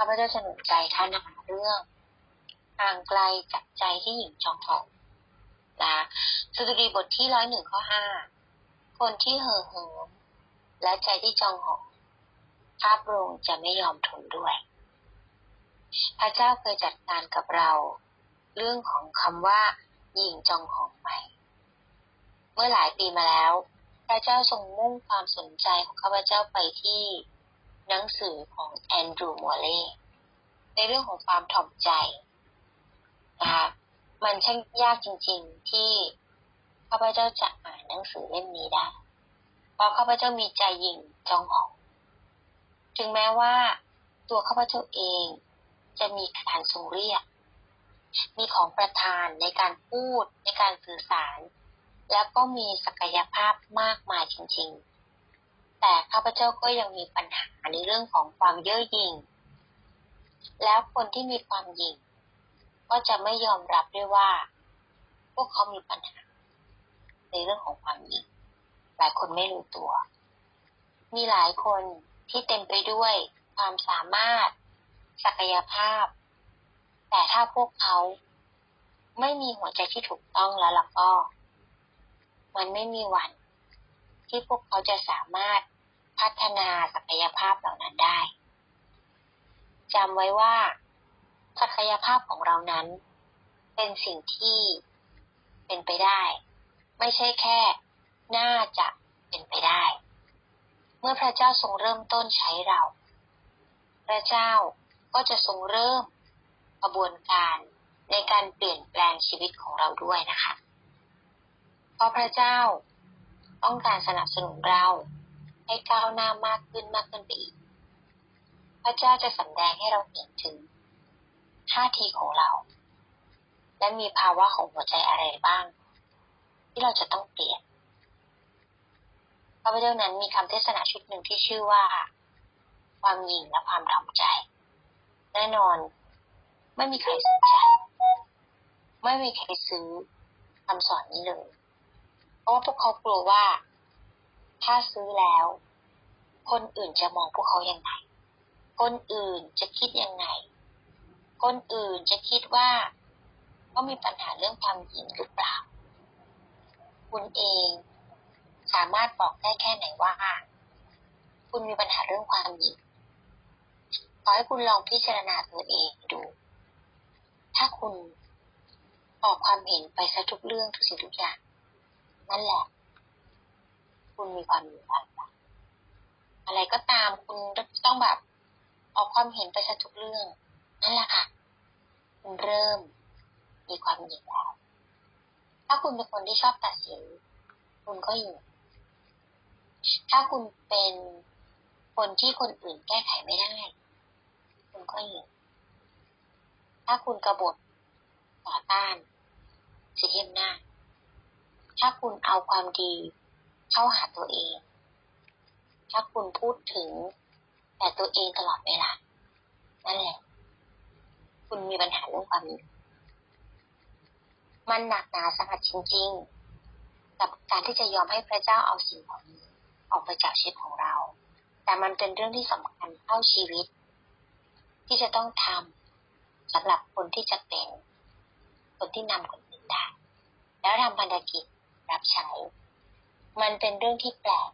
ข้าพเจ้าจะหนุนใจท่านนะคะเรื่องห่างไกลจากใจที่หญิงจองหองนะสดุดีบทที่ร้อยหนึ่งข้อห้าคนที่เห่อเหิมและใจที่จองหองภาพพระองค์จะไม่ยอมทนด้วย พระเจ้าเคยจัดการกับเรา เรื่องของคำว่าหญิงจองหองใหม่เมื่อหลายปีมาแล้ว พระเจ้าทรงมุ่งความสนใจของข้าพเจ้าไปที่ หนังสือของแอนดรูว์มัวเล่ในเรื่องของความถ่อมใจนะคะมันช่างยากจริง ๆที่ข้าพเจ้าจะอ่านหนังสือเล่มนี้ได้ เพราะข้าพเจ้ามีใจยิ่งจองหอง ถึงแม้ว่าตัวข้าพเจ้าเองจะมีการทรงเรียก มีของประทานในการพูดในการสื่อสาร แล้วก็มีศักยภาพมากมายจริง ๆ แต่ข้าพเจ้าก็ยังมีปัญหาในเรื่องของความเย่อหยิ่ง แล้วคนที่มีความหยิ่ง ก็จะไม่ยอมรับด้วยว่า พวกเขามีปัญหา ในเรื่องของความหยิ่ง หลายคนไม่รู้ตัว มีหลายคนที่เต็มไปด้วยความสามารถ ศักยภาพ แต่ถ้าพวกเขาไม่มีหัวใจที่ถูกต้องแล้วล่ะก็ มันไม่มีวันที่พวกเขาจะสามารถ พัฒนาศักยภาพเหล่านั้นได้จำไว้ว่า ศักยภาพของเรานั้น เป็นสิ่งที่เป็นไปได้ ไม่ใช่แค่ น่าจะเป็นไปได้ เมื่อพระเจ้าทรงเริ่มต้นใช้เรา พระเจ้าก็จะทรงเริ่มกระบวนการในการเปลี่ยนแปลงชีวิตของเราด้วยนะคะ เพราะพระเจ้าต้องการสนับสนุนเรา ให้ก้าวหน้ามากขึ้นมากขึ้นไปอีก พระเจ้าจะสำแดงให้เราเห็นถึงท่าทีของเรา และมีภาวะของหัวใจอะไรบ้าง ที่เราจะต้องเปลี่ยนพระพุทธเจ้านั้นมีคำเทศนาชุดหนึ่งที่ชื่อว่า ความหยิ่งและความถ่อมใจ แน่นอน ไม่มีใครสนใจ ไม่มีใครซื้อคำสอนนี้เลย เพราะว่าพวกเขากลัวว่า ถ้าซื้อแล้ว คนอื่นจะมองพวกเขาอย่างไรคนอื่นจะคิดยังไง คนอื่นจะคิดว่าเขามีปัญหาเรื่องความหยิ่งหรือเปล่า คุณเองสามารถบอกได้แค่ไหนว่า คุณมีปัญหาเรื่องความหยิ่งขอให้คุณลองพิจารณาตัวเองดู ถ้าคุณออกความเห็นไปซะทุกเรื่องทุกสิ่งทุกอย่าง นั่นแหละ คุณมีความหยิ่งอะไรอะไรก็ตามคุณต้องแบบออกความเห็นไปซะทุกเรื่องนั่นแหละค่ะ คุณเริ่มมีความหยิ่งแล้วถ้าคุณเป็นคนที่ชอบตัดสิน คุณก็หยิ่ถ้าคุณเป็นคนที่คนอื่นแก้ไขไม่ได้ คุณก็หยิ่ถ้าคุณกบฏต่อต้านสิทธิอำนาจถ้าคุณเอาความดี เข้าหาตัวเอง ถ้าคุณพูดถึงแต่ตัวเองตลอดเวลานั่นแหละ คุณมีปัญหาเรื่องความมันหนักหนาสาหัสจริงๆ กับการที่จะยอมให้พระเจ้าเอาสิ่งของนี้ออกไปจากชีวิตของเรา แต่มันเป็นเรื่องที่สำคัญเข้าชีวิต ที่จะต้องทำสำหรับคนที่จะเป็น คนที่นำคนอื่นได้แล้วทำพันธกิจรับใช้ มันเป็นเรื่องที่แปลก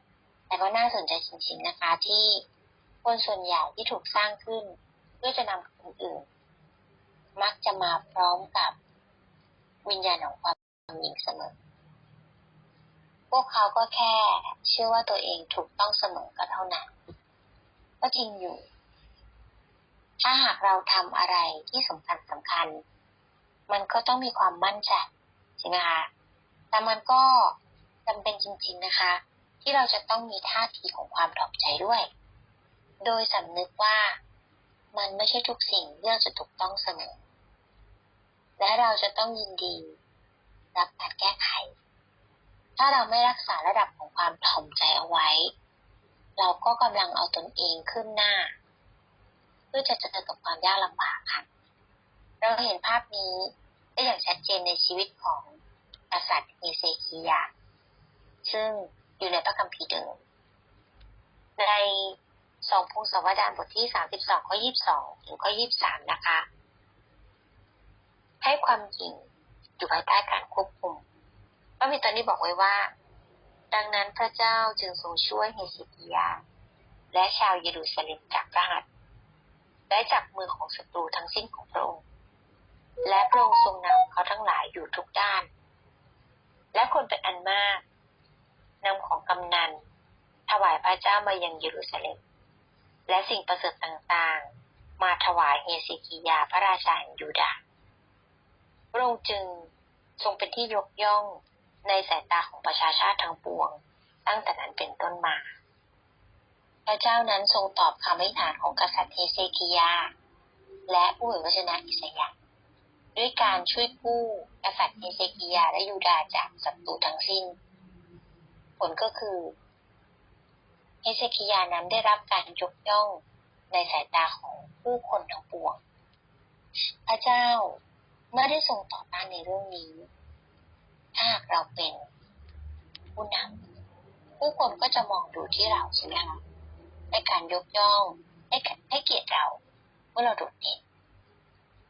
แต่ก็น่าสนใจจริงๆนะคะ ที่คนส่วนใหญ่ที่ถูกสร้างขึ้นเพื่อจะนำคนอื่น มักจะมาพร้อมกับวิญญาณของความหญิงเสมอ พวกเขาก็แค่เชื่อว่าตัวเองถูกต้องเสมอก็เท่านั้น ก็จริงอยู่ ถ้าหากเราทำอะไรที่สำคัญสำคัญ มันก็ต้องมีความมั่นใจใช่ไหมคะแต่มันก็ จำเป็นจริง ๆนะคะ ที่เราจะต้องมีท่าทีของความถ่อมใจด้วย โดยสำนึกว่ามันไม่ใช่ทุกสิ่งที่เราจะถูกต้องเสมอ และเราจะต้องยินดี รับการแก้ไข ถ้าเราไม่รักษาระดับของความถ่อมใจเอาไว้ เราก็กำลังเอาตนเองขึ้นหน้า เพื่อจะเจอกับความยากลำบากค่ะ เราเห็นภาพนี้ได้อย่างชัดเจนในชีวิตของกษัตริย์เฮเซคียา ซึ่งอยู่ในพระคัมภีร์เดิม ในสองพงศาวดารบทที่สามสิบสองข้อยี่สิบสองถึงข้อยี่สิบสามนะคะ ให้ความจริงอยู่ภายใต้การควบคุมพระบิดานี้บอกไว้ว่า ดังนั้นพระเจ้าจึงทรงช่วยเฮสิกิยา และชาวเยรูซาเล็มจากพระหัตถ์และจากมือของศัตรูทั้งสิ้นของพระองค์ และพระองค์ทรงนำเขาทั้งหลายอยู่ทุกด้าน และคนเป็นอันมาก นำของกำนัน ถวายพระเจ้ามายังเยรูซาเล็ม และสิ่งประเสริฐต่างๆ มาถวายเฮสิกิยาพระราชาแห่งยูดาห์พระองค์จึงทรงเป็นที่ยกย่องในสายตาของประชาชาติทั้งปวง ตั้งแต่นั้นเป็นต้นมา พระเจ้านั้นทรงตอบคำอธิษฐานของกษัตริย์เฮเซกิยา และผู้เผยพระชนะอิสยาห์ด้วยการช่วยกู้กษัตริย์เฮเซกิยาและยูดาห์จากศัตรูทั้งสิ้น ผลก็คือเฮเซกิยานั้นได้รับการยกย่องในสายตาของผู้คนทั้งปวง พระเจ้าเมื่อได้ทรงต่อต้านในเรื่องนี้ ถ้าหากเราเป็นผู้นำผู้คนก็จะมองดูที่เราใช่ไหมคะในการยกย่องให้ให้เกียรติเราเมื่อเราโดดเด่น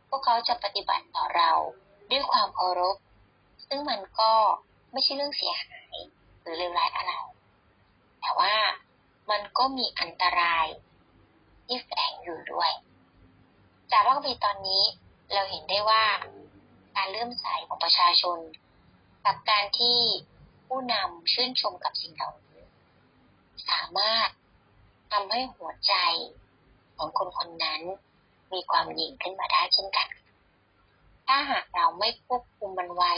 พวกเขาจะปฏิบัติต่อเราด้วยความเคารพ ซึ่งมันก็ไม่ใช่เรื่องเสียหาย หรือเลวร้ายอะไร แต่ว่ามันก็มีอันตรายที่แฝงอยู่ด้วย จากพระคัมภีร์ตอนนี้เราเห็นได้ว่าการเลื่อมใสของประชาชน กับการที่ผู้นำชื่นชมกับสิ่งเหล่านี้สามารถทำให้หัวใจของคนคนนั้นมีความหยิ่งขึ้นมาได้เช่นกัน ถ้าหากเราไม่ควบคุมมันไว้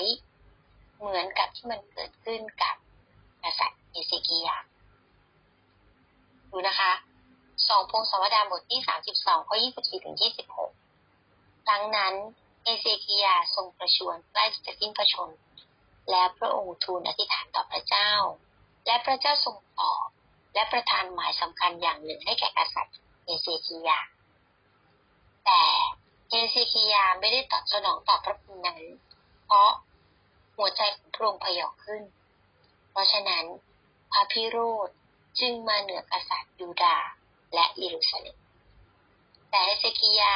เหมือนกับที่มันเกิดขึ้นกับ กษัตริย์เอเซกียาดูนะคะสองพงศวดาบทที่สามสิบสองข้อยี่สิบสี่ถึงยี่สิบหกครั้งนั้นเอเซกียาทรงประชวรใกล้จะสิ้นพระชน และพระองค์ทูลอธิษฐานต่อพระเจ้า และพระเจ้าทรงตอบและประทานหมายสำคัญอย่างหนึ่งให้แก่กษัตริย์เอเซกียา แต่เอเซกียาไม่ได้ตอบสนองต่อพระคุณนั้น เพราะหัวใจของพระองค์พยองขึ้น เพราะฉะนั้นพระพิโรธจึงมาเหนือกษัตริย์ยูดาและเยรูซาเล็ม แต่เอเซกียา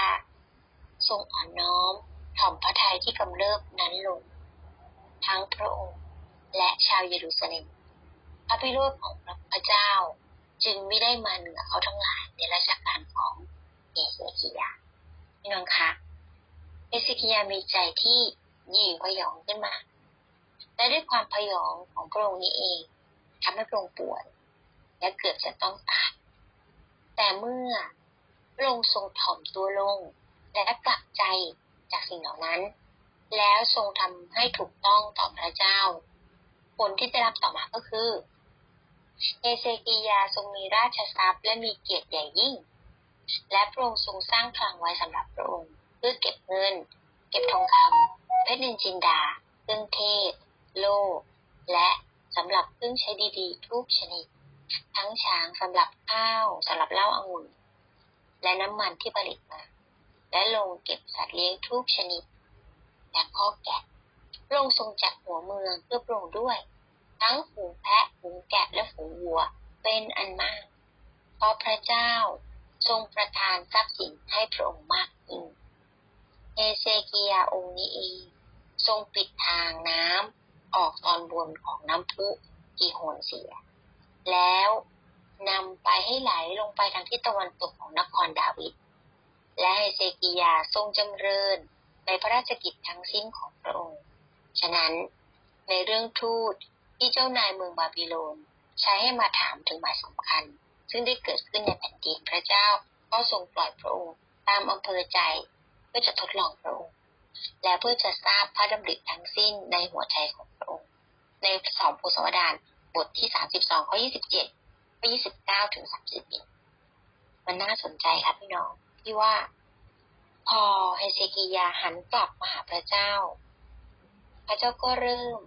ทรงอ่อนน้อมถ่อมพระทัยที่กำเริบนั้นลง ทั้งพระองค์และชาวเยรูซาเล็ม พระพิโรธของพระเจ้าจึงไม่ได้มาเหนือเขาทั้งหลายในราชการของเอเซกียาพี่น้องคะเอเซกียามีใจที่ยิ่งพยองขึ้นมา และด้วยความพยองของพระองค์นี้เองทำให้พระองค์ป่วยและเกือบจะต้องตายแต่เมื่อพระองค์ทรงถ่อมตัวลง และกลับใจจากสิ่งเหล่านั้น แล้วทรงทำให้ถูกต้องต่อพระเจ้า ผลที่ได้รับต่อมาก็คือเอเซกียาทรงมีราชทรัพย์และมีเกียรติใหญ่ยิ่ง และพระองค์ทรงสร้างคลังไว้สำหรับพระองค์ เพื่อเก็บเงิน เก็บทองคำเพชรนินจินดาเครื่องเทศ โล และสำหรับเครื่องใช้ดีๆ ทุกชนิด ทั้งช้างสำหรับข้าวสำหรับเหล้าองุ่น และน้ำมันที่ผลิตมา และลงเก็บสัตว์เลี้ยงทุกชนิด และข้อแกะพรงทรงจัดหัวเมืองเพื่อพรงด้วย ทั้งฝูงแพะฝูงแกะและฝูงวัวเป็นอันมากเพราะพระเจ้าทรงประทานทรัพย์สินให้พระองค์มากขึ้นเอเซกียองค์นี้เองทรงปิดทางน้ำ ออกตอนบนของน้ำพุกีโหนเสีย แล้วนำไปให้ไหลลงไปทางทิศตะวันตกของนครดาวิด และเฮเซกิยาทรงจำเริญในพระราชกิจทั้งสิ้นของพระองค์ ฉะนั้นในเรื่องทูตที่เจ้านายเมืองบาบิโลน ใช้ให้มาถามถึงหมายสำคัญ ซึ่งได้เกิดขึ้นในแผ่นดินพระเจ้าก็ทรงปล่อยพระองค์ตามอำเภอใจเพื่อจะทดลองพระองค์ และเพื่อจะทราบพระดำริทั้งสิ้นในหัวใจของพระองค์ ในสองโพสวดานบทที่สามสิบสองข้อยี่สิบเจ็ดข้อยี่สิบเก้าถึงสามสิบเอ็ดมันน่าสนใจครับพี่น้องที่ว่า พอเฮเซกิยาหันกลับมาหาพระเจ้า พระเจ้าก็เริ่ม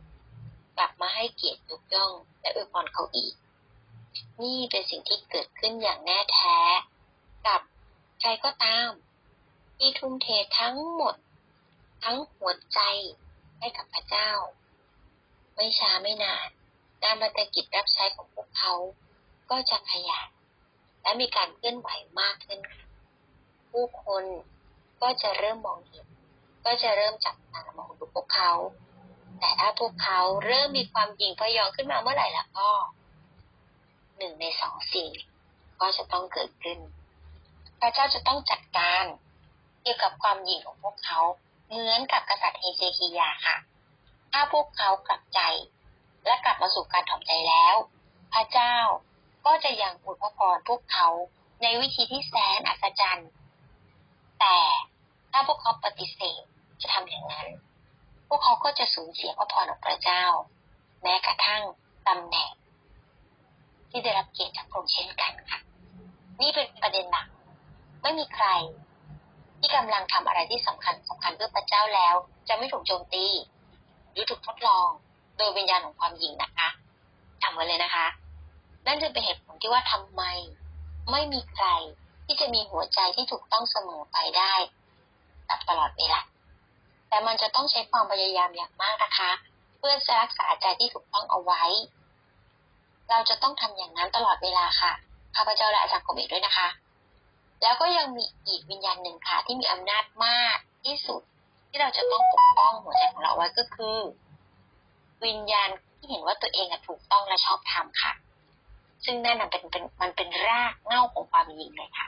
กลับมาให้เกียรติยกย่อง และอวยพรเขาอีก นี่เป็นสิ่งที่เกิดขึ้นอย่างแน่แท้ กับใครก็ตาม ที่ทุ่มเททั้งหมด ทั้งหัวใจให้กับพระเจ้า ไม่ช้าไม่นานการบันทึกิจรับใช้ของพวกเขาก็จะขยายและมีการเคลื่อนไหวมากขึ้นผู้คนก็จะเริ่มมองเห็น ก็จะเริ่มจับตามองดูพวกเขา แต่ถ้าพวกเขาเริ่มมีความหยิ่งพยองขึ้นมาเมื่อไหร่ล่ะก็หนึ่งในสองสิ่งก็จะต้องเกิดขึ้น พระเจ้าจะต้องจัดการเกี่ยวกับความหยิ่งของพวกเขา เหมือนกับกษัตริย์เฮเซคียาค่ะ ถ้าพวกเขากลับใจ และกลับมาสู่การถ่อมใจแล้ว พระเจ้าก็จะยังอวยพรพวกเขาในวิธีที่แสนอัศจรรย์ แต่ถ้าพวกเขาปฏิเสธจะทำอย่างนั้น พวกเขาก็จะสูญเสียพระพรของพระเจ้า แม้กระทั่งตำแหน่ง ที่ได้รับเกียรติจากพระองค์เช่นกันค่ะ นี่เป็นประเด็นหลัก ไม่มีใคร ที่กำลังทำอะไรที่สำคัญสำคัญเพื่อพระเจ้าแล้ว จะไม่ถูกโจมตีหรือถูกทดลอง โดยวิญญาณของความหยิ่งนะคะจำไว้เลยนะคะ นั่นจึงเป็นเหตุผลที่ว่าทำไม ไม่มีใครที่จะมีหัวใจที่ถูกต้องเสมอไปได้ตลอดเวลาแต่มันจะต้องใช้ความพยายามอย่างมากนะคะ เพื่อจะรักษาใจที่ถูกต้องเอาไว้ เราจะต้องทำอย่างนั้นตลอดเวลาค่ะข้าพเจ้าและอาจารย์กรมอีกด้วยนะคะ แล้วก็ยังมีอีกวิญญาณหนึ่งค่ะ ที่มีอำนาจมากที่สุด ที่เราจะต้องปกป้องหัวใจของเราไว้ก็คือ วิญญาณที่เห็นว่าตัวเองถูกต้องและชอบธรรมค่ะ ซึ่งนั่นเป็นเป็นมันเป็นรากเง้าของความยิงเลยค่ะ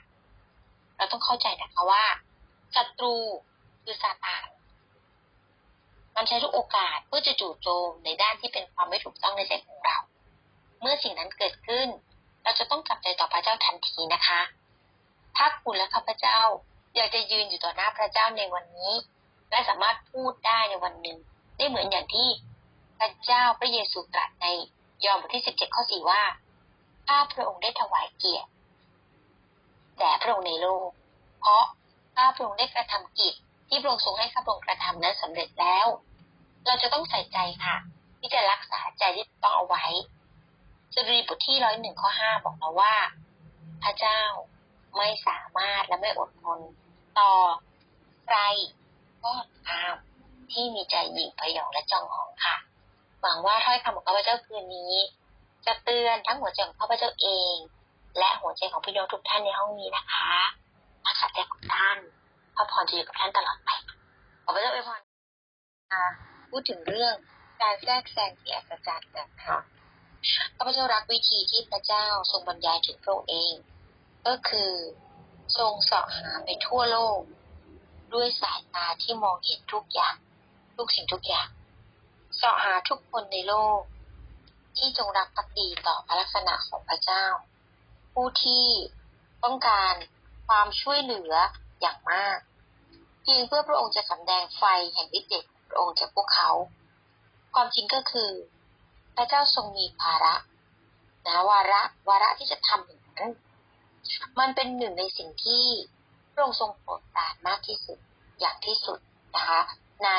เราต้องเข้าใจนะคะว่าศัตรูคือซาตานมันใช้ทุกโอกาสเพื่อจะจู่โจมในด้านที่เป็นความไม่ถูกต้องในใจของเรา เมื่อสิ่งนั้นเกิดขึ้น เราจะต้องกลับใจต่อพระเจ้าทันทีนะคะ ถ้าคุณและข้าพเจ้า อยากจะยืนอยู่ต่อหน้าพระเจ้าในวันนี้ และสามารถพูดได้ในวันหนึ่ง ได้เหมือนอย่างที่พระเจ้าพระเยซูตรัสในยอห์นบทที่สิบเจ็ดข้อสี่ว่าข้าพระองค์ได้ถวายเกียรติแด่พระองค์ในโลก เพราะข้าพระองค์ได้กระทำกิจที่พระองค์ทรงให้ข้าพระองค์กระทำนั้นสำเร็จแล้ว เราจะต้องใส่ใจค่ะ ที่จะรักษาใจที่ต้องเอาไว้สดุดีบทที่ร้อยหนึ่งข้อห้าบอกเราว่า พระเจ้า ไม่สามารถและไม่อดทนต่อใครก็ตามที่มีใจหยิ่งพยองและจองหองค่ะ หวังว่าถ้อยคำของข้าพเจ้าคืนนี้ จะเตือนทั้งหัวใจของข้าพเจ้าเอง และหัวใจของพี่น้องทุกท่านในห้องนี้นะคะรักษาใจของท่านพระพรจะอยู่กับท่านตลอดไปขอพระเจ้าอวยพรพูดถึงเรื่องการแทรกแซงที่อัศจรรย์นะคะข้าพเจ้ารักวิธีที่พระเจ้าทรงบรรยายถึงพระองค์เอง ก็คือทรงเสาะหาไปทั่วโลก ด้วยสายตาที่มองเห็นทุกอย่าง ทุกสิ่งทุกอย่างเสาะหาทุกคนในโลก ที่จงรักภักดีต่อพระลักษณะของพระเจ้า ผู้ที่ต้องการความช่วยเหลืออย่างมากเพียงเพื่อพระองค์จะสำแดงไฟแห่งฤทธิ์เดชของพระองค์จากพวกเขา ความจริงก็คือ พระเจ้าทรงมีภาระนะวาระวาระที่จะทำอย่างนั้น มันเป็นหนึ่งในสิ่งที่พระองค์ทรงโปรดปรานมากที่สุดอย่างที่สุดนะคะ ใน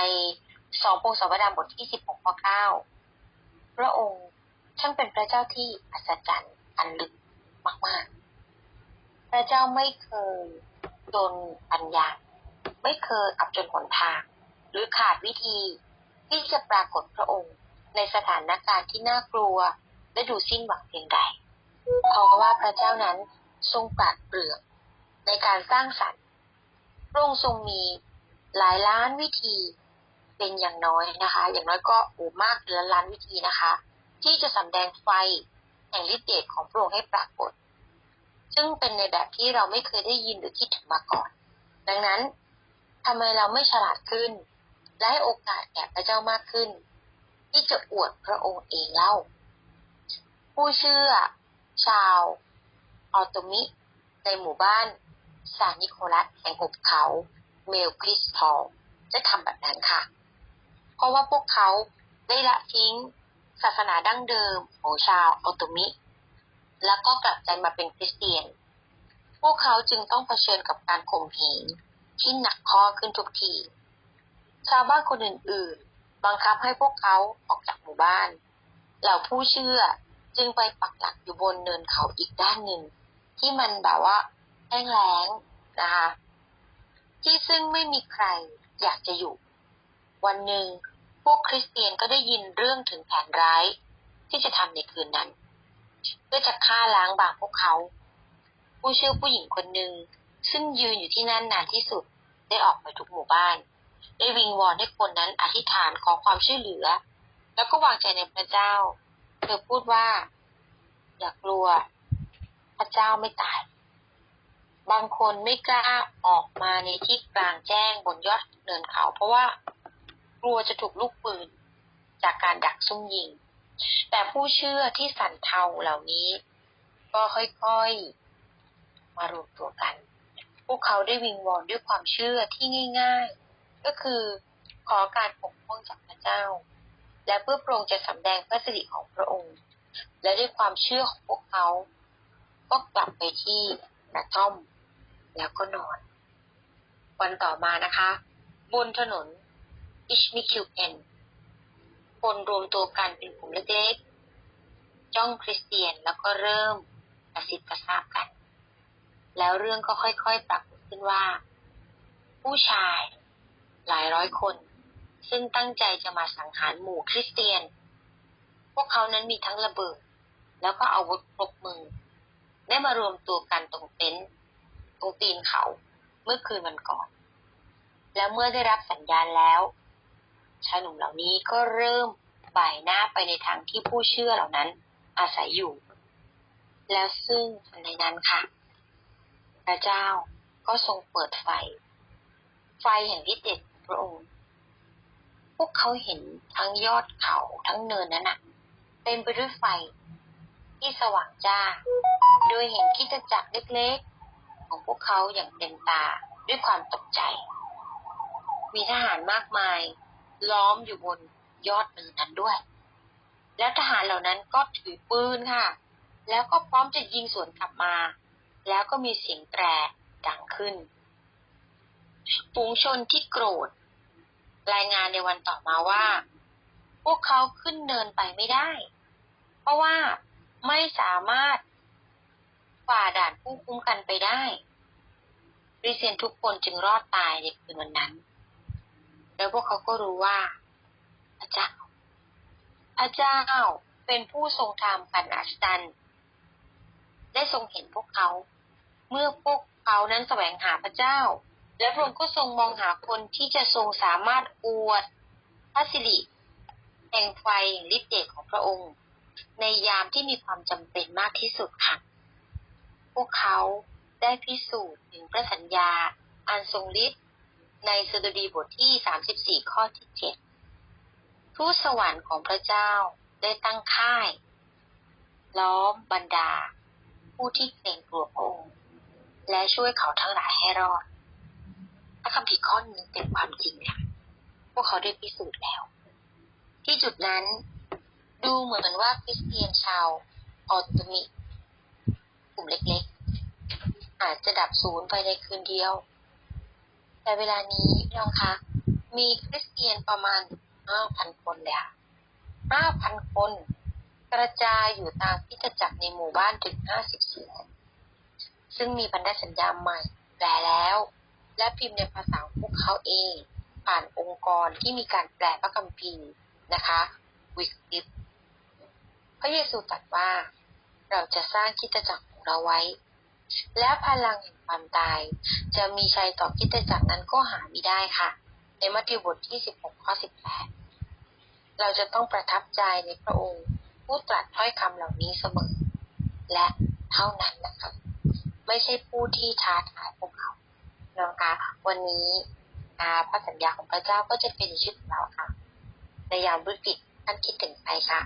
สองพงศาวดารบทที่สิบหกข้อเก้าพระองค์ช่างเป็นพระเจ้าที่อัศจรรย์อันลึกมากๆ พระเจ้าไม่เคยจนปัญญา ไม่เคยอับจนหนทาง หรือขาดวิธีที่จะปรากฏพระองค์ในสถานการณ์ที่น่ากลัวและดูสิ้นหวังเพียงใดเพราะว่าพระเจ้านั้น ทรงปราดเปรื่องในการสร้างสรรค์พระองค์ทรงมีหลายล้านวิธีเป็นอย่างน้อยนะคะ อย่างน้อยก็โอ้มากเดือนล้านวิธีนะคะ ที่จะสำแดงไฟแห่งฤทธิ์เดชของพระองค์ให้ปรากฏ ซึ่งเป็นในแบบที่เราไม่เคยได้ยินหรือคิดถึงมาก่อน ดังนั้นทำไมเราไม่ฉลาดขึ้น และให้โอกาสแก่พระเจ้ามากขึ้น ที่จะอวดพระองค์เองเล่า ผู้เชื่อ ชาว ออโตมิ ในหมู่บ้านซานิโคลัสแห่งหุบเขาเมลคริสทอลจะทำแบบนั้นค่ะ เพราะว่าพวกเขาได้ละทิ้งศาสนาดั้งเดิมของชาวออโตมิ แล้วก็กลับใจมาเป็นคริสเตียน พวกเขาจึงต้องเผชิญกับการข่มเหงที่หนักข้อขึ้นทุกที ชาวบ้านคนอื่นๆ บังคับให้พวกเขาออกจากหมู่บ้าน เหล่าผู้เชื่อจึงไปปักหลักอยู่บนเนินเขาอีกด้านหนึ่ง ที่มันแบบว่าแห้งแล้งนะคะที่ซึ่งไม่มีใครอยากจะอยู่ วันหนึ่งพวกคริสเตียนก็ได้ยินเรื่องถึงแผนร้ายที่จะทำในคืนนั้น เพื่อจะฆ่าล้างบาปพวกเขา ผู้เชื่อผู้หญิงคนหนึ่งซึ่งยืนอยู่ที่นั่นนานที่สุดได้ออกไปทุกหมู่บ้าน ได้วิงวอนให้คนนั้นอธิษฐานขอความช่วยเหลือ แล้วก็วางใจในพระเจ้า เธอพูดว่า อย่ากลัว พระเจ้าไม่ตาย บางคนไม่กล้าออกมาในที่กลางแจ้งบนยอดเนินเขา เพราะว่ากลัวจะถูกลูกปืนจากการดักซุ่มยิง แต่ผู้เชื่อที่สันเทาเหล่านี้ ก็ค่อยๆ มารวมตัวกัน พวกเขาได้วิงวอนด้วยความเชื่อที่ง่าย ๆ ก็คือขอการปกป้องจากพระเจ้า และเพื่อพระองค์จะสำแดงพระสิริของพระองค์ และด้วยความเชื่อของพวกเขา ก็กลับไปที่กระท่อม แล้วก็นอน วันต่อมานะคะ บนถนนอิชมิคิวเอนคนรวมตัวกันเป็นกลุ่มเล็กๆ จ้องคริสเตียนแล้วก็เริ่มกระซิบกระซาบกัน แล้วเรื่องก็ค่อยๆปรากฏขึ้นว่า ผู้ชายหลายร้อยคน ซึ่งตั้งใจจะมาสังหารหมู่คริสเตียน พวกเขานั้นมีทั้งระเบิด แล้วก็อาวุธครบมือ ได้มารวมตัวกันตรงเต็นท์ตรงตีนเขา เมื่อคืนวันก่อน แล้วเมื่อได้รับสัญญาณแล้วชายหนุ่มเหล่านี้ก็เริ่มบ่ายหน้าไปในทางที่ผู้เชื่อเหล่านั้นอาศัยอยู่ แล้วซึ่งในนั้นค่ะ พระเจ้าก็ทรงเปิดไฟ ไฟแห่งฤทธิ์เดชพระองค์ พวกเขาเห็นทั้งยอดเขาทั้งเนินนั้นน่ะเต็มไปด้วยไฟ ที่สว่างจ้าโดยเห็นคิดจักรเล็กๆ ของพวกเขาอย่างเต็มตาด้วยความตกใจ มีทหารมากมาย ล้อมอยู่บนยอดเนินนั้นด้วย แล้วทหารเหล่านั้นก็ถือปืนค่ะ แล้วก็พร้อมจะยิงสวนกลับมา แล้วก็มีเสียงแตรดังขึ้นฝูงชนที่โกรธ รายงานในวันต่อมาว่า พวกเขาขึ้นเนินไปไม่ได้ เพราะว่า ไม่สามารถฝ่าด่านผู้คุ้มกันไปได้ริเตียนทุกคนจึงรอดตายในคืนวันนั้น แล้วพวกเขาก็รู้ว่าพระเจ้าพระเจ้าเป็นผู้ทรงทำการอัศจรรย์ได้ทรงเห็นพวกเขา เมื่อพวกเขานั้นแสวงหาพระเจ้า และพระองค์ก็ทรงมองหาคนที่จะทรงสามารถอวดพระสิริแห่งไฟฤทธิ์เดชของพระองค์ ในยามที่มีความจำเป็นมากที่สุดค่ะ พวกเขาได้พิสูจน์ถึงพระสัญญาอันทรงฤทธิ์ในสดุดีบทที่ 34 ข้อที่ 7 ทูตสวรรค์ของพระเจ้าได้ตั้งค่าย ล้อมบรรดา ผู้ที่เกรงกลัวพระองค์ และช่วยเขาทั้งหลายให้รอดพระคัมภีร์ข้อนี้เป็นความจริงค่ะ พวกเขาได้พิสูจน์แล้ว ที่จุดนั้น ดูเหมือนว่าคริสเตียนชาวออตตมิกลุ่มเล็กๆ อาจจะดับศูนย์ไปในคืนเดียว แต่เวลานี้น้องคะมีคริสเตียนประมาณ 5,000 คนเลยค่ะ 5,000 คน กระจายอยู่ตามพิจจักรในหมู่บ้านถึง 54แห่งซึ่งมีพันธสัญญาใหม่ แปลแล้ว และพิมพ์ในภาษาพวกเขาเอง ผ่านองค์กรที่มีการแปลพระคัมภีร์นะคะวิกิป พระเยซูตรัสว่า เราจะสร้างคิดจักรของเราไว้ และพลังแห่งความตาย จะมีชัยต่อคิดจักรนั้นก็หาไม่ได้ค่ะ ในมัทธิวบทที่ 16 ข้อ 18 เราจะต้องประทับใจในพระองค์ ผู้ตรัสถ้อยคำเหล่านี้เสมอ และเท่านั้นนะคะไม่ใช่ผู้ที่ท้าทายพวกเขานะคะวันนี้พระสัญญาของพระเจ้าก็จะเป็นชีวิตเราค่ะ ในยามวิกฤตท่านคิดถึงใครคะ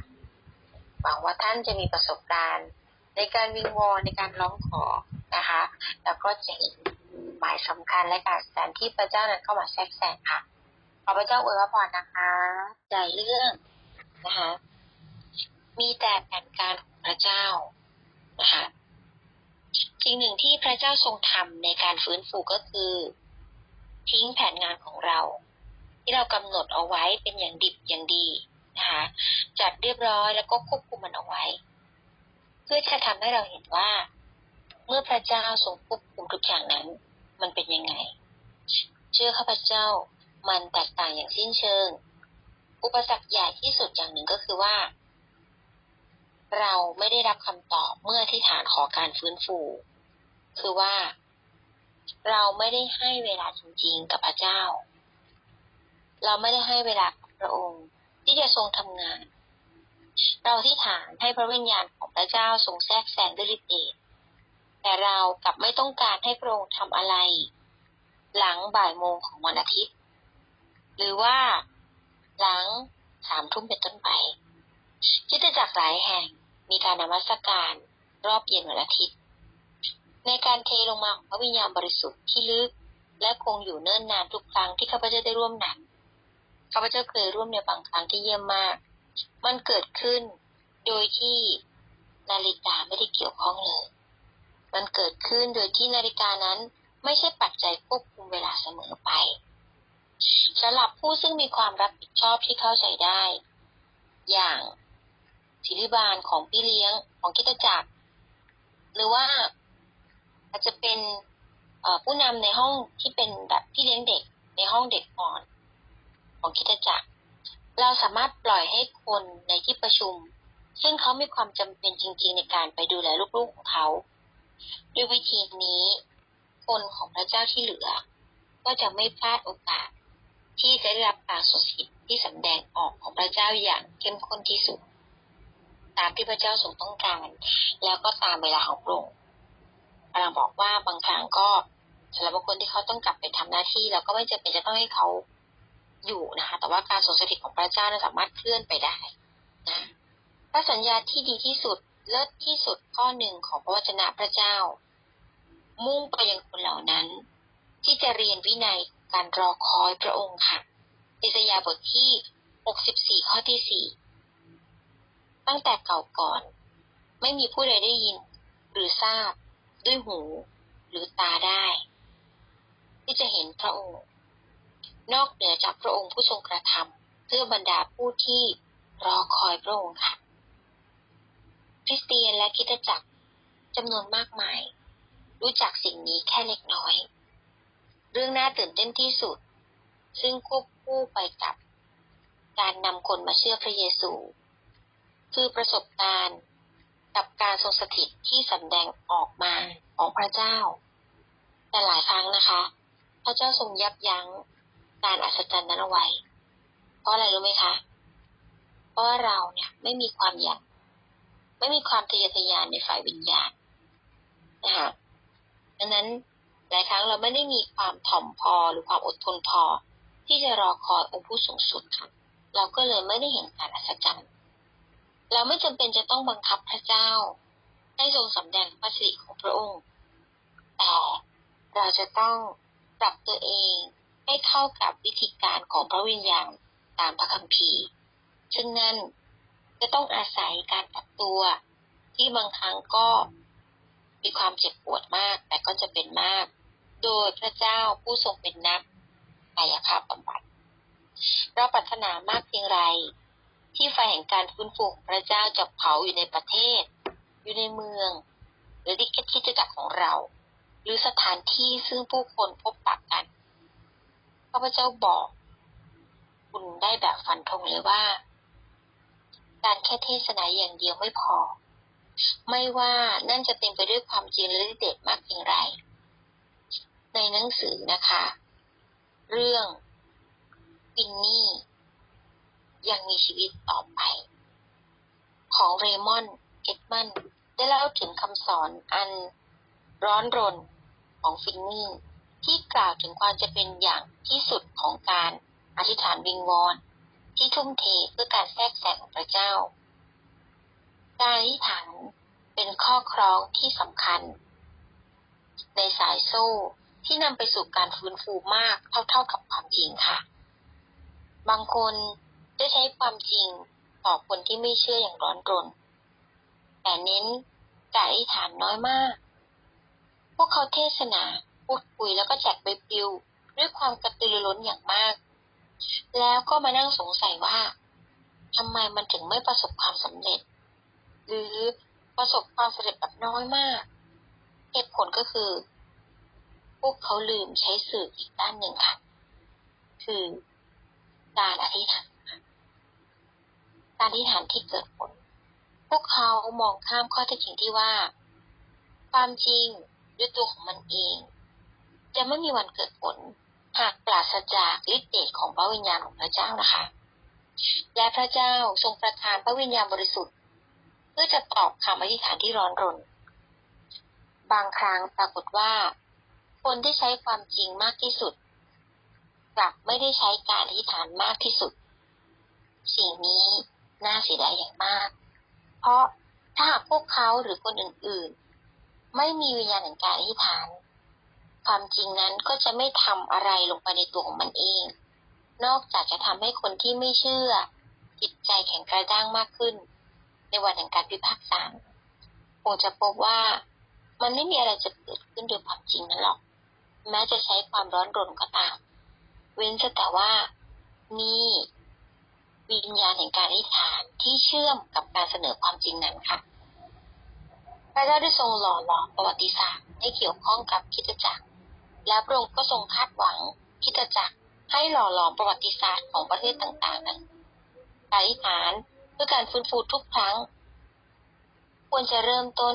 หวังว่าท่านจะมีประสบการณ์ ในการวิงวอนในการร้องขอนะคะ แล้วก็จะเห็นหมายสำคัญและการแสดงที่พระเจ้านั้นเข้ามาแทรกแซงค่ะ ขอพระเจ้าอวยพรนะคะใจเรื่องนะคะ มีแต่แผนการของพระเจ้านะคะสิ่งหนึ่งที่พระเจ้าทรงทำในการฟื้นฟูก็คือ ทิ้งแผนงานของเรา ที่เรากำหนดเอาไว้เป็นอย่างดิบอย่างดี นะคะจัดเรียบร้อยแล้วก็ควบคุมมันเอาไว้ เพื่อจะทำให้เราเห็นว่า เมื่อพระเจ้าทรงควบคุมทุกอย่างนั้น มันเป็นยังไง เชื่อข้าพเจ้ามันแตกต่างอย่างสิ้นเชิง อุปสรรคใหญ่ที่สุดอย่างหนึ่งก็คือว่า เราไม่ได้รับคำตอบเมื่อที่ฐานขอการฟื้นฟู คือว่าเราไม่ได้ให้เวลาจริงๆกับพระเจ้า เราไม่ได้ให้เวลาพระองค์ ที่จะทรงทำงาน เราที่ฐานให้พระวิญญาณของพระเจ้าทรงแทรกแซงด้วยฤทธิ์เดชแต่เรากลับไม่ต้องการให้พระองค์ทำอะไร หลังบ่ายโมงของวันอาทิตย์ หรือว่าหลังสามทุ่มเป็นต้นไปคิดจักหลายแห่งมีการนมัสการรอบเย็นวันอาทิตย์ ในการเทลงมาของพระวิญญาณบริสุทธิ์ที่ลึก และคงอยู่เนิ่นนานทุกครั้งที่ข้าพเจ้าได้ร่วมนั้น ข้าพเจ้าเคยร่วมในบางครั้งที่เยี่ยมมาก มันเกิดขึ้นโดยที่นาฬิกาไม่ได้เกี่ยวข้องเลย มันเกิดขึ้นโดยที่นาฬิกานั้นไม่ใช่ปัจจัยควบคุมเวลาเสมอไปสำหรับผู้ซึ่งมีความรับผิดชอบที่เข้าใจได้ อย่างศิริบาลของพี่เลี้ยงของกิจจักร หรือว่าอาจจะเป็นผู้นำในห้องที่เป็นแบบพี่เลี้ยงเด็กในห้องเด็กอ่อน ของกิจจักร เราสามารถปล่อยให้คนในที่ประชุม ซึ่งเขามีความจำเป็นจริง ๆ ในการไปดูแลลูกๆของเขา ด้วยวิธีนี้คนของพระเจ้าที่เหลือ ก็จะไม่พลาดโอกาส ที่จะได้รับการสสิทธิ์ที่สำแดงออกของพระเจ้าอย่างเข้มข้นที่สุด ตามที่พระเจ้าทรงต้องการ แล้วก็ตามเวลาของพระองค์กำลังบอกว่าบางครั้งก็สำหรับบางคนที่เขาต้องกลับไปทำหน้าที่ แล้วก็ไม่จำเป็นจะต้องให้เขา อยู่นะคะ แต่ว่าการทรงสถิตของพระเจ้าสามารถเคลื่อนไปได้นะพระสัญญาที่ดีที่สุดเลิศที่สุดข้อหนึ่งของพระวจนะพระเจ้า มุ่งไปยังคนเหล่านั้น ที่จะเรียนวินัยการรอคอยพระองค์ค่ะอิสยาบทที่ 64 ข้อที่ 4 ตั้งแต่เก่าก่อน ไม่มีผู้ใดได้ยิน หรือทราบด้วยหู หรือตาได้ ที่จะเห็นพระองค์ นอกเหนือจากพระองค์ผู้ทรงกระทำเพื่อบรรดาผู้ที่รอคอยพระองค์ค่ะคริสเตียนและคิดจักรจำนวนมากมาย รู้จักสิ่งนี้แค่เล็กน้อย เรื่องน่าตื่นเต้นที่สุด ซึ่งควบคู่ไปกับ การนำคนมาเชื่อพระเยซู คือประสบการณ์กับการทรงสถิตที่สำแดงออกมาของพระเจ้า แต่หลายครั้งนะคะ พระเจ้าทรงยับยั้ง การอัศจรรย์นั้นเอาไว้ เพราะอะไรรู้ไหมคะ เพราะเราเนี่ยไม่มีความอยากไม่มีความทะเยอทะยานในฝ่ายวิญญาณนะคะดังนั้นหลายครั้งเราไม่ได้มีความถ่อมพอหรือความอดทนพอ ที่จะรอคอยองค์ผู้สูงสุดค่ะ เราก็เลยไม่ได้เห็นการอัศจรรย์ เราไม่จำเป็นจะต้องบังคับพระเจ้า ให้ทรงสำแดงพระสิริของพระองค์ แต่เราจะต้องปรับตัวเอง ให้เข้ากับวิธีการของพระวิญญาณตามพระคัมภีร์ ซึ่งนั่นจะต้องอาศัยการปรับตัวที่บางครั้งก็มีความเจ็บปวดมาก แต่ก็จะเป็นมาก โดยพระเจ้าผู้ทรงเป็นนักกายภาพบำบัด เราปรารถนามากเพียงไร ที่ไฟแห่งการฟื้นฟูของพระเจ้าจะเผาอยู่ในประเทศ อยู่ในเมือง หรือที่คิดจักรของเรา หรือสถานที่ซึ่งผู้คนพบปะกัน พระเจ้าบอก คุณได้แบบฟันธงเลยว่า การแค่เทศนาอย่างเดียวไม่พอ ไม่ว่านั่นจะเต็มไปด้วยความจริงและเด็ดมากเพียงไร ในหนังสือนะคะ เรื่องปินนี่ ยังมีชีวิตต่อไป ของเรมอนเอ็ดมันได้เล่าถึงคำสอนอันร้อนรนของฟินนี่ ที่กล่าวถึงความจะเป็นอย่างที่สุดของการอธิษฐานวิงวอนที่ทุ่มเทเพื่อการแทรกแซงของพระเจ้า การอธิษฐานเป็นข้อคล้องที่สำคัญ ในสายโซ่ที่นำไปสู่การฟื้นฟูมากเท่าๆกับความจริงค่ะ บางคนจะใช้ความจริงต่อคนที่ไม่เชื่ออย่างร้อนรน แต่เน้นการอธิษฐานน้อยมาก พวกเขาเทศนา พูดคุยแล้วก็แจกใบปลิวด้วยความกระตือรือร้นอย่างมาก แล้วก็มานั่งสงสัยว่าทำไมมันถึงไม่ประสบความสำเร็จ หรือประสบความสำเร็จแบบน้อยมาก เหตุผลก็คือ พวกเขาลืมใช้สื่ออีกด้านหนึ่งค่ะ คือการอธิษฐานการที่ฐานที่เกิดผล พวกเขามองข้ามข้อเท็จจริงที่ว่า ความจริงด้วยตัวของมันเอง จะไม่มีวันเกิดผล หากปราศจากฤทธิ์เดชของพระวิญญาณของพระเจ้านะคะ และพระเจ้าทรงประทานพระวิญญาณบริสุทธิ์ เพื่อจะตอบคำอธิษฐานที่ร้อนรน บางครั้งปรากฏว่า คนที่ใช้ความจริงมากที่สุด กลับไม่ได้ใช้การอธิษฐานมากที่สุด สิ่งนี้น่าเสียดายอย่างมาก เพราะถ้าหากพวกเขาหรือคนอื่นๆ ไม่มีวิญญาณแห่งการอธิษฐาน ความจริงนั้นก็จะไม่ทำอะไรลงไปในตัวของมันเอง นอกจากจะทำให้คนที่ไม่เชื่อ จิตใจแข็งกระด้างมากขึ้น ในวันแห่งการพิพากษาคงจะพบว่ามันไม่มีอะไรจะเกิดขึ้นโดยความจริงนั้นหรอก แม้จะใช้ความร้อนรนก็ตาม เว้นแต่ว่ามีวิญญาณแห่งการอธิษฐานที่เชื่อมกับการเสนอความจริงนั้นค่ะพระเจ้าได้ทรงหล่อหลอมประวัติศาสตร์ให้เกี่ยวข้องกับคิดจักร และพระองค์ก็ทรงคาดหวังคริดจักรให้หล่อหลอมประวัติศาสตร์ของประเทศต่างๆนั้นการอธิษฐานเพื่อการฟื้นฟูทุกครั้ง ควรจะเริ่มต้น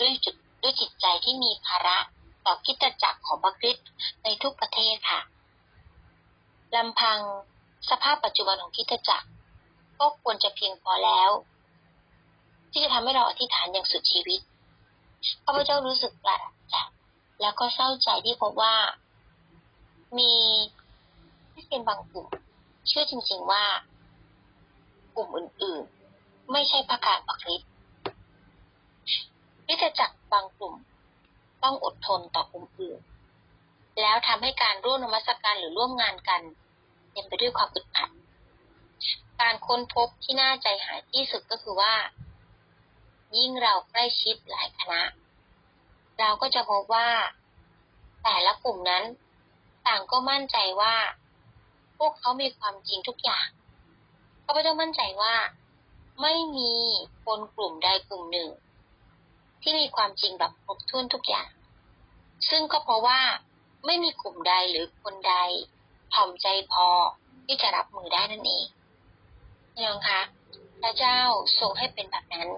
ด้วยจุดด้วยจิตใจที่มีภาระต่อคิดจักรของพระคริสต์ในทุกประเทศค่ะลำพังสภาพปัจจุบันของคิดจักรก็ควรจะเพียงพอแล้ว ที่จะทำให้เราอธิษฐานอย่างสุดชีวิตข้าพเจ้ารู้สึกประหลาดใจ แล้วก็เศร้าใจที่พบว่า มีคริสเตียนบางกลุ่มเชื่อจริง ๆว่า กลุ่มอื่นๆ ไม่ใช่พระการประคริสต์คริสตจักบางกลุ่มต้องอดทนต่อกลุ่มอื่น แล้วทำให้การร่วมนมัสการหรือร่วมงานกันเต็มไปด้วยความอึดอัด การค้นพบที่น่าใจหายที่สุดก็คือว่า ยิ่งเราใกล้ชิดหลายคณะ เราก็จะพบว่า แต่ละกลุ่มนั้น ต่างก็มั่นใจว่า พวกเขามีความจริงทุกอย่างเขาไม่ต้องมั่นใจว่า ไม่มีคนกลุ่มใดกลุ่มหนึ่ง ที่มีความจริงแบบครบถ้วนทุกอย่าง ซึ่งก็เพราะว่าไม่มีกลุ่มใดหรือคนใดถ่อมใจพอที่จะรับมือได้นั่นเองพี่น้องคะพระเจ้าทรงให้เป็นแบบนั้น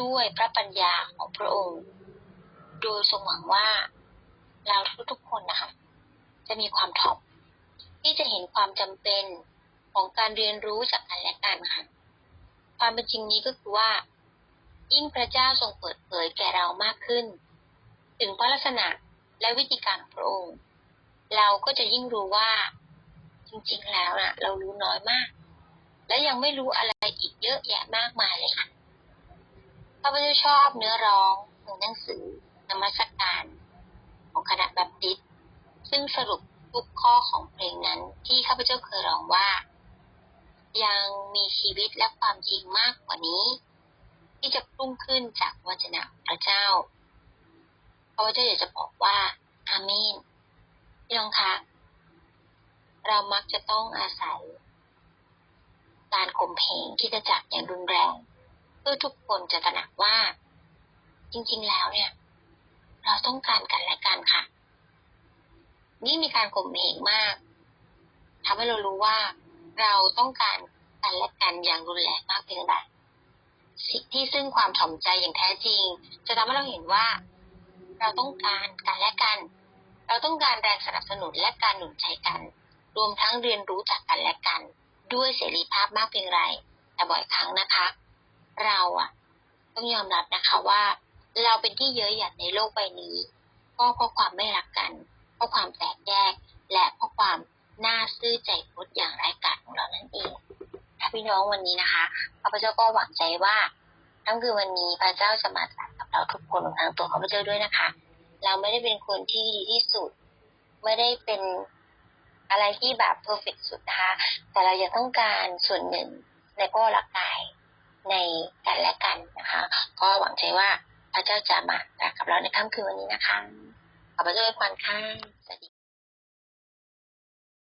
ด้วยพระปัญญาของพระองค์ ดยทรงหวังว่าเราทุกๆคนนะคะจะมีความถ่อมที่จะเห็นความจำเป็นของการเรียนรู้จากกันและกันค่ะความเป็นจริงนี้ก็คือว่า ยิ่งพระเจ้าทรงเปิดเผยแก่เรามากขึ้น ถึงพระลักษณะและวิธีการของพระองค์เราก็จะยิ่งรู้ว่า จริงๆแล้วนะเรารู้น้อยมาก และยังไม่รู้อะไรอีกเยอะแยะมากมายเลยค่ะข้าพเจ้าชอบเนื้อร้องของหนังสือ นมัสการของคณะแบปติสซึ่งสรุปทุกข้อของเพลงนั้นที่ข้าพเจ้าเคยร้องว่า ยังมีชีวิตและความจริงมากกว่านี้ ที่จะพุ่งขึ้นจากวจนะพระเจ้าข้าพเจ้าอยากจะบอกว่า อาเมนพี่น้องคะเรามักจะต้องอาศัย การข่มเหงที่จะจักอย่างรุนแรง เพื่อทุกคนจะตระหนักว่า จริง ๆ แล้วเนี่ย เราต้องการกันและกันค่ะ นี่มีการข่มเหงมากทำให้เรารู้ว่าเราต้องการกันและกันอย่างรุนแรงมากเพียงใดสิ่งที่ซึ่งความถ่อมใจอย่างแท้จริง จะทำให้เราเห็นว่า เราต้องการกันและกัน เราต้องการแรงสนับสนุนและการหนุนใจกัน รวมทั้งเรียนรู้จากกันและกัน ด้วยเสรีภาพมากเพียงไร แต่บ่อยครั้งนะคะ เราอะต้องยอมรับนะคะว่า เราเป็นที่เยอะหยัดในโลกใบนี้ก็เพราะความไม่รักกัน เพราะความแตกแยก และเพราะความน่าซื่อใจคดอย่างไร้กาจของเรานั่นเองค่ะพี่น้องวันนี้นะคะข้าพเจ้าก็หวังใจว่าทั้งคือวันนี้พระเจ้าจะมาตรัสกับเราทุกคนทั้งตัวข้าพเจ้าด้วยนะคะ เราไม่ได้เป็นคนที่ดีที่สุด ไม่ได้เป็นอะไรที่แบบเพอร์เฟกสุดนะคะแต่เรายังต้องการส่วนหนึ่งในพระวรกายในกันและกันนะคะ ก็หวังใจว่า พระเจ้าจะมากับเราในค่ำคืนวันนี้นะคะขอพระเจ้าอวยพรค่ะสวัสดี